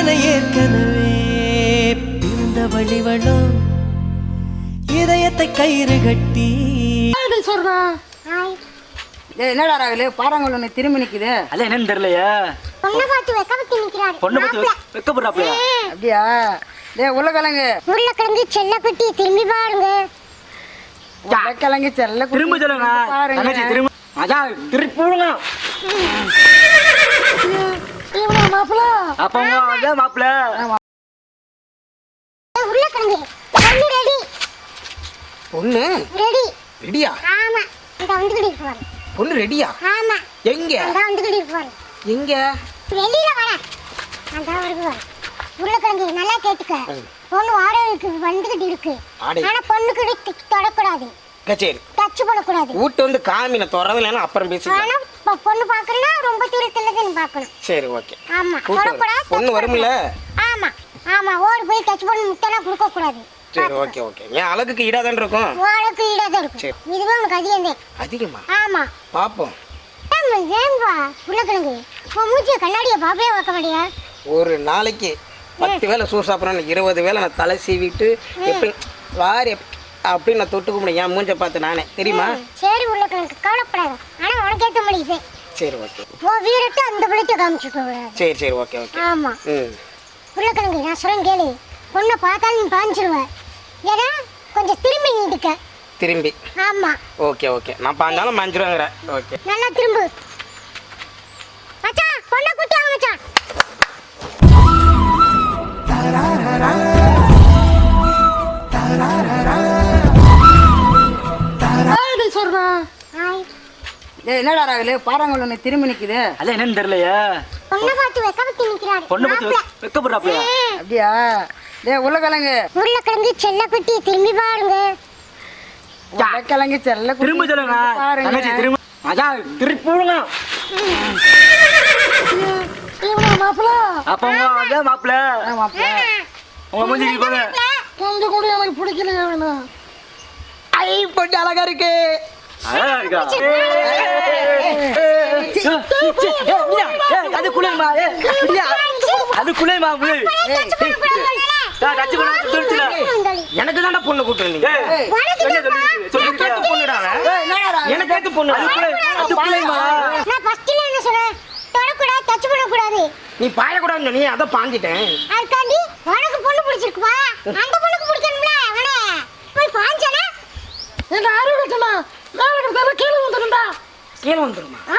என ஏற்கனவே பிறந்த வழிவளோ இதயத்தை கயிறு கட்டி. ஏய், என்னடா ராகுலு? பாறாங்கல் ஒன்று திரும்பி நிக்குது. அல்ல என்னன்னு தெரியலையே. பொண்ணை பார்த்து வெக்க வச்சு நிக்கிறாரு. பொண்ணை பத்தி வெக்கப்படுறாப்லையா அப்படியா? டேய் உருளைக்கிழங்கு. உருளைக்கிழங்கு செல்லக்குட்டி திரும்பி பாருங்க. உருளைக்கிழங்கு செல்ல குட்டி திரும்ப சொல்லுங்க பாருங்க. அதான் திருப்பிடுங்க அப்பா வந்து மாப்பிள்ள. உருளைக்கிழங்கு. பொண்ணு ரெடி. பொண்ணு ரெடி. ரெடியா? ஆமா. இந்த பொண்ணு ரெடியா? ஆமா. எங்க? வெளியில வர வருது வர உருளைக்கிழங்கு நல்லா கேட்டுக்க. பொண்ணு வாடகைக்கு வந்துகிட்டு இருக்கு. ஆனா பொண்ணுக்கு இடி தொடக்கூடாது. கச்சேரி. டச் பண்ணக்கூடாது வீட்டு வந்து காமின திறந்துலன்னா அப்புறம் பேசிக்கலாம். ஆனா பொ- பொண்ணு பாக்கணும்னா ரொம்ப தூரத்துல தான் பார்க்கணும். சரி ஓகே. ஆமா. தொடக்கூடாது பொண்ணு வரும்ல? ஆமா ஆமா ஓடி போய் டச் பண்ணி முத்தெல்லாம் கொடுக்க கூடாது சரி ஓகே ஓகே. என் அழகுக்கு ஈடாதான் இருக்கும்? வாழைக்கு ஈடாதான் இருக்கும். சரி. இதுவே உனக்கு அதிகம் தான் அதிகமா? ஆமா. பாப்போம். ஏன்பா? உருளைக்கிழங்கு. உன் மூச்சிய கண்ணாடிய பாப்பே வைக்க மாட்டியா? ஒரு நாளைக்கு பத்து வேளை சூ சாப்பிட்றேன் இருபது வேளை நான் தலை சீவிட்டு எப்படி வாரி அப்படின்னு நான் தொட்டு கும்பிடுவேன் என் மூஞ்ச பார்த்து நானே. தெரியுமா? சரி உருளைக்கிழங்கு. கவலைப்படாத. ஆனா உனக்கு ஏத்த முடியுது சரி ஓகே உன் வீரத்தை அந்த பிள்ளைக்கு காமிச்சுக்க. கூடாது சரி சரி ஓகே ஓகே ஆமா. ம். உருளைக்கிழங்கு நான் சொல்றேன் கேளு. பொண்ணை பார்த்தாலும் நீ பாஞ்சிருவ. ஏன்னா கொஞ்சம் திரும்பி நீடிக்க திரும்பி. ஆமா. ஓகே ஓகே நான் பாஞ்சாலும் மஞ்சிருவேங்கிறேன் ஓகே நல்லா திரும்பு. மச்சான் பொண்ணை கூட்டியாங்க மச்சான். ஹாய் டேய் என்னடா ராகுலு? பாறாங்கல் ஒன்று திரும்பி நிக்குது. அல்ல என்னன்னு தெரியலையே. பொண்ணை பார்த்து வெக்க வச்சு நிக்கிறாரு. பொண்ணை பத்தி மாப்பிள்ளை. வெக்கப்படுறாப்லையா அப்படியா? டேய் உருளைக்கிழங்கு. உருளைக்கிழங்கு செல்லக்குட்டி திரும்பி பாருங்க. உருளைக்கிழங்கு செல்ல குட்டி திரும்ப சொல்லுங்க பாருங்க. தங்கச்சி திரும்ப. அதான் திருப்பிடுங்க அப்பா அம்மா வந்து மாப்பிள்ள ஆ, மாப்பிள. உங்க மூஞ்சிக்கு போங்க கொஞ்சம் கூட எனக்கு பிடிக்கல வேணும் ஐ பொண்ணு அழகா இருக்கு. அழகா இருக்கா? அது குளிர்மா அது குளிர்மா குளிர் டச்சு பண்ண எனக்கு தானே பொண்ணு கூட்டு வந்தீங்க பொண்ணுடா எனக்கு ஏத்து பொண்ணு அது குளிர் நான் ஃபர்ஸ்ட்ல என்ன சொன்னேன் தொடக்கூடாது டச் பண்ணக்கூடாது நீ பாயக்கூடாதுன்னு சொன்னி. அதை பாஞ்சிட்டேன் அதுக்காண்டி உனக்கு பொண்ணு பிடிச்சிருக்குப்பா அந்த பொண்ணுக்கு பிடிக்கணும்ல அவனே போய் பாஞ்சானா என்ன ஆரோக்கியமா மேல இருக்கிறதால கீழே கீழே வந்துருமா? ஆ.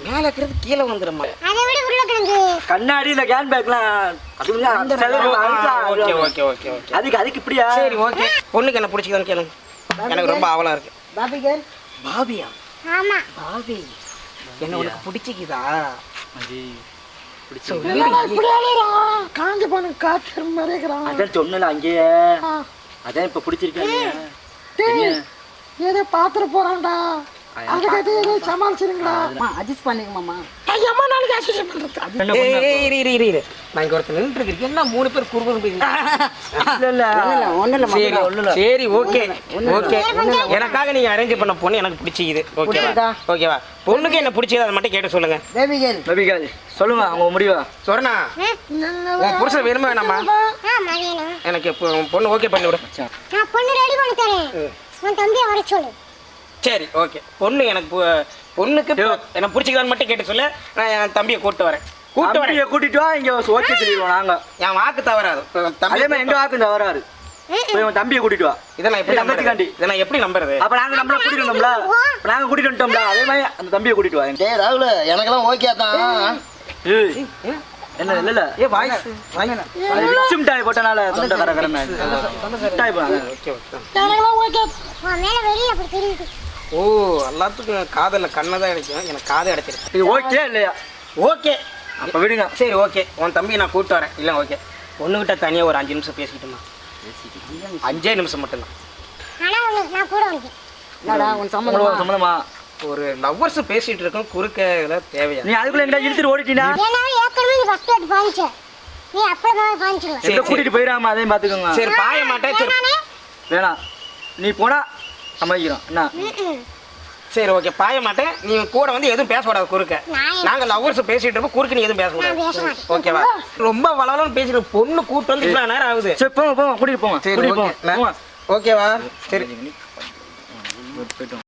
மேல இருக்கிறது கீழே வந்துருமா? அதை விட உருளைக்கிழங்கு கண்ணாடி இந்த கேன் பேக்லாம் அது ஓகே ஓகே ஓகே ஓகே. அதுக்கு அதுக்கு இப்படியா? சரி ஓகே. பொண்ணுக்கு என்ன பிடிச்சிக்குதான்னு கேளுங்க. எனக்கு ரொம்ப ஆவலா இருக்கு. பாபி கேள் பாபியா? ஆமா. பாபி. என்ன உனக்கு பிடிச்சிக்குதா? காஞ்சி போன காற்று மறைக்கிறான் அதான் சொன்னல அங்கேயே அதான் இப்ப பிடிச்சிருக்கேன் ஏதோ பாத்திர போறான்டா. அதுக்கு ஏதோ சமாளிச்சிருங்களா அட்ஜஸ்ட் பண்ணிக்கமாமா ஐயம்மா நாளைக்கு அட்ஜஸ்ட் பண்றது? ஏய், ஏய், இரு, இரு, இரு, இரு. நான் இங்க ஒருத்தர் நின்று என்ன மூணு பேர் குறுகுறு இல்ல இல்ல. ஒன்றும் சரி ஓகே ஓகே எனக்காக நீங்க அரேஞ்ச் பண்ண பொண்ணு எனக்கு பிடிச்சிக்குது. ஓகேவா பிடிச்சிதா? ஓகேவா பொண்ணுக்கு என்ன பிடிச்சது அதை மட்டும் கேட்டு சொல்லுங்க. பேபி கேள் நபிகால் சொல்லுங்க அவங்க முடிவா? சொரணா உன் புருஷன் விரும்ப வேணாமா வேணும். எனக்கு பொண்ணு ஓகே பண்ணி விடு நான் பொண்ணு ரெடி பண்ணி தரேன். உன் தம்பியை வர சொல்லு. சரி ஓகே பொண்ணு எனக்கு பொண்ணுக்கு எனக்கு பிடிச்சிக்கலான்னு மட்டும் கேட்டு சொல்லு. நான் என் தம்பியை கூட்டு வரேன். கூட்டு வரேன். கூட்டிட்டு வா இங்க ஓகே சொல்லிடுவோம் நாங்க. என் வாக்கு தவறாது. அதே மாதிரி எங்க வாக்கு போய் உன் தம்பியை கூட்டிட்டு வா. இதை நான் எப்படி. நம்புறது? இதை நான் எப்படி நம்புறது? அப்ப நாங்க நம்மள கூட்டிட்டு வந்தோம்ல. இப்ப நாங்க கூட்டிட்டு வந்துட்டோம்ல. அதே மாதிரி அந்த தம்பியை கூட்டிட்டு வா. டேய் ராகுல் எனக்கெல்லாம் ஓகே தான். ஏய். என்ன இல்ல இல்ல. ஏ வாய்ஸ் வாங்க அது விச்சு மிட்டாய் போட்டனால தொண்டை கர கரன்னு மிட்டாய் போனாங்க ஓகே ஓகே. உன் மேல வெளியில அப்படி தெரியுது. ஓ எல்லாத்துக்கும் காதல்ல கண்ணை தான் அடைக்கும் எனக்கு காதை அடைச்சிருக்கு இது ஓகே இல்லையா? ஓகே. அப்ப விடுங்க. சரி ஓகே. உன் தம்பியை நான் கூப்பிட்டு வரேன். இல்லை ஓகே. பொண்ணுகிட்ட தனியாக ஒரு அஞ்சு நிமிஷம் பேசிக்கிட்டுமா? அஞ்சே நிமிஷம் மட்டும்தான். ஆனா உனக்கு நான் கூட வந்து என்னடா உன் சம்மந்தமா? உங்களுக்கு சம்மந்தமா? ஒரு லவ்வர்ஸ் பேசிட்டு இருக்கோம் குறுக்க இதெல்லாம் தேவையா? நீ அதுக்குள்ள எங்க இழுத்துட்டு ஓடிட்டீனா? நீ அப்புறமா கூட்டிட்டு போயிடாம அதையும் பாத்துக்கோங்க சரி பாய மாட்டேன். சரி. வேணாம். நீ போனா சமாளிக்கிறோம் என்ன சரி ஓகே பாய மாட்டேன் நீ கூட வந்து எதுவும் பேசக்கூடாது குறுக்க நான் நாங்க லவ்வர்ஸ் பேசிட்டு இருப்போம் குறுக்க நீ எதுவும் பேசக்கூடாது. ஓகேவா ரொம்ப வளவலன்னு பேசிட்டு பொண்ணு கூட்டு வந்து இவ்வளவு நேரம் ஆகுது சரி போங்க போங்க கூட்டிட்டு போங்க சரி போங்க ஓகேவா சரி போயிட்டோம்